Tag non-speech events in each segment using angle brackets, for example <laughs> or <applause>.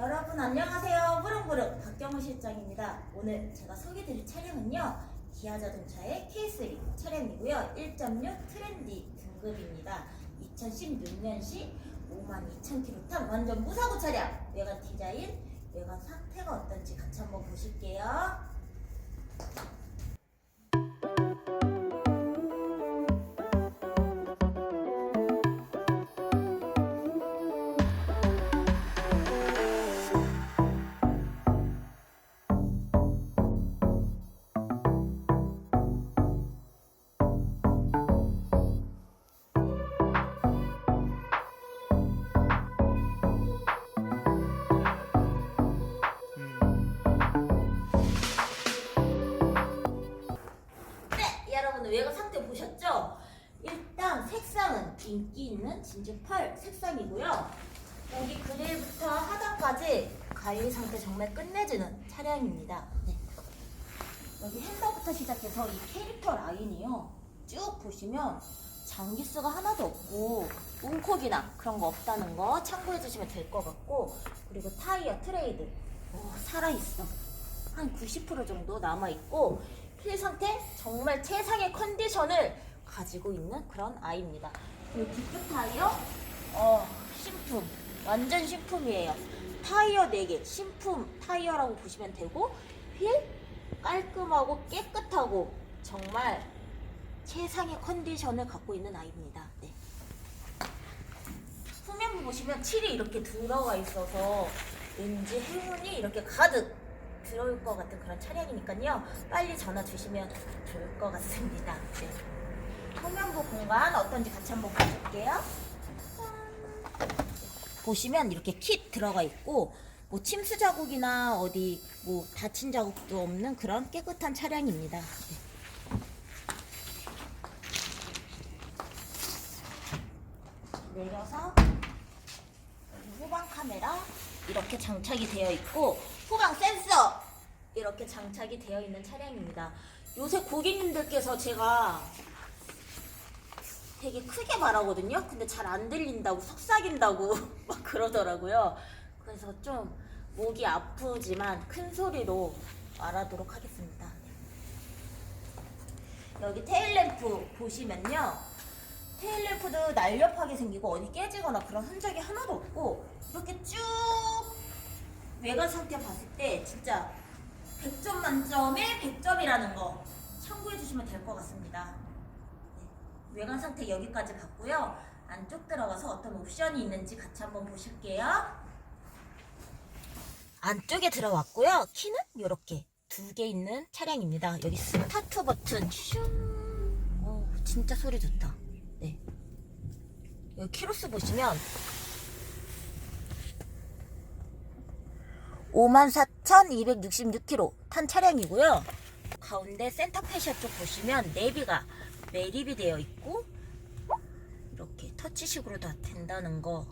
여러분 안녕하세요. 부릉부릉 박경호 실장입니다. 오늘 제가 소개드릴 차량은요. 기아 자동차의 K3 차량이고요. 1.6 트렌디 등급입니다. 2016년식 52,000km 탄 완전 무사고 차량. 외관 디자인, 외관 상태가 어떤지 같이 한번 보실게요. 색상은 인기 있는 진주 펄 색상이고요. 여기 그릴부터 하단까지 관리 상태 정말 끝내주는 차량입니다. 네. 여기 핸들부터 시작해서 이 캐릭터 라인이요. 쭉 보시면 장기스가 하나도 없고 움콕이나 그런 거 없다는 거 참고해 주시면 될 것 같고 그리고 타이어 트레이드 오, 살아있어. 한 90% 정도 남아있고 휠 상태 정말 최상의 컨디션을 가지고 있는 그런 아이입니다. 그리고 뒤쪽 타이어 어 신품 완전 신품이에요. 타이어 4개 신품 타이어라고 보시면 되고 휠 깔끔하고 깨끗하고 정말 최상의 컨디션을 갖고 있는 아이입니다. 네. 후면부 보시면 칠이 이렇게 들어가 있어서 왠지 행운이 이렇게 가득 들어올 것 같은 그런 차량이니까요. 빨리 전화 주시면 좋을 것 같습니다. 네. 공간 어떤지 같이 한번 보실게요. 짠. 보시면 이렇게 킷 들어가 있고 뭐 침수 자국이나 어디 뭐 다친 자국도 없는 그런 깨끗한 차량입니다. 네. 내려서 후방 카메라 이렇게 장착이 되어 있고 후방 센서 이렇게 장착이 되어 있는 차량입니다. 요새 고객님들께서 제가 되게 크게 말하거든요. 근데 잘 안 들린다고 속삭인다고 <laughs> 막 그러더라고요. 그래서 좀 목이 아프지만 큰 소리로 말하도록 하겠습니다. 여기 테일램프 보시면요. 테일램프도 날렵하게 생기고 어디 깨지거나 그런 흔적이 하나도 없고 이렇게 쭉 외관 상태 봤을 때 진짜 100점 만점에 100점이라는 거 참고해 주시면 될 것 같습니다. 네. 외관 상태 여기까지 봤고요. 안쪽 들어가서 어떤 옵션이 있는지 같이 한번 보실게요. 안쪽에 들어왔고요. 키는 이렇게 두 개 있는 차량입니다. 여기 스타트 버튼 슝. 어, 진짜 소리 좋다. 네. 여기 키로수 보시면 54,266km 탄 차량이고요. 가운데 센터 패셔 쪽 보시면 내비가 매립이 되어 있고 이렇게 터치식으로 다 된다는 거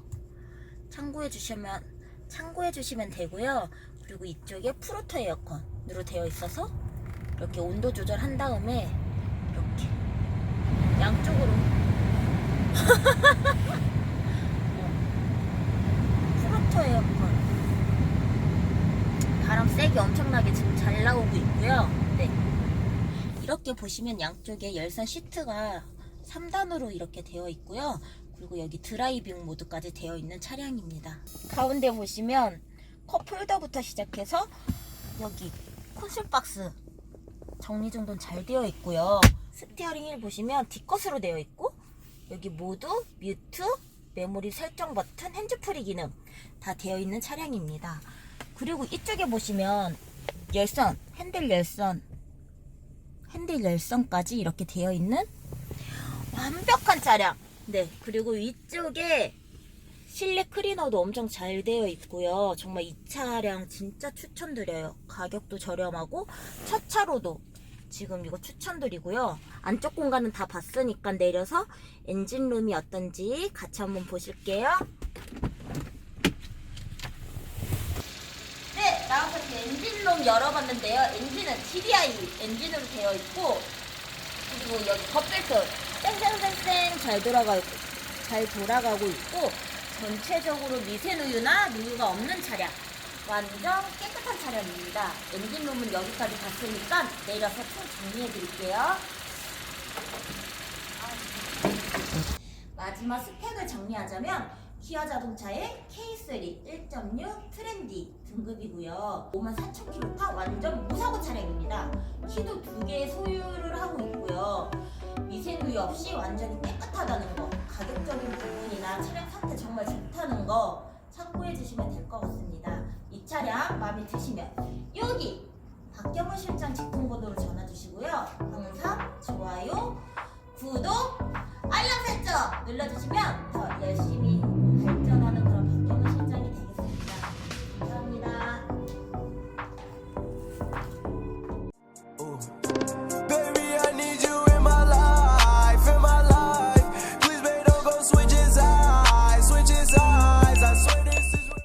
참고해 주시면 참고해 주시면 되고요. 그리고 이쪽에 프로토 에어컨으로 되어 있어서 이렇게 온도 조절한 다음에 이렇게 양쪽으로 <laughs> 프로토 에어컨 바람 세게 엄청나게 지금 잘 나오고 있고요. 네. 이렇게 보시면 양쪽에 열선 시트가 3단으로 이렇게 되어 있고요. 그리고 여기 드라이빙 모드까지 되어 있는 차량입니다. 가운데 보시면 컵 홀더부터 시작해서 여기 콘솔 박스 정리 정돈 잘 되어 있고요. 스티어링 휠 보시면 D컷으로 되어 있고 여기 모두 뮤트, 메모리 설정 버튼, 핸즈프리 기능 다 되어 있는 차량입니다. 그리고 이쪽에 보시면 열선, 핸들 열선, 핸들 열선까지 이렇게 되어 있는 완벽한 차량. 네, 그리고 위쪽에 실내 클리너도 엄청 잘 되어 있고요. 정말 이 차량 진짜 추천드려요. 가격도 저렴하고 첫 차로도 지금 이거 추천드리고요. 안쪽 공간은 다 봤으니까 내려서 엔진룸이 어떤지 같이 한번 보실게요. 네, 나와서 이렇게 엔진룸 열어봤는데요. 엔진은 TDI 엔진으로 되어 있고 그리고 여기 겉벨트 쌩쌩쌩쌩 잘 돌아가고 잘 돌아가고 있고 전체적으로 미세누유나 누유가 없는 차량. 완전 깨끗한 차량입니다. 엔진룸은 여기까지 갔으니까 내려서 총 정리해 드릴게요. 마지막 스펙을 정리하자면 기아 자동차의 K3 1.6 트렌디 등급이고요. 54,000km 완전 무사고 차량입니다. 키도 두 개의 소유를 하고 있고요. 미세누유 없이 완전히 깨끗하다는 거, 가격적인 부분이나 차량 상태 정말 좋다는 거 참고해 주시면 될 것 같습니다. 이 차량 마음에 드시면 여기 박경훈 실장 직통번호로 전화 주시고요. 항상 좋아요, 구독, 알람 설정 눌러주시면 더 열심히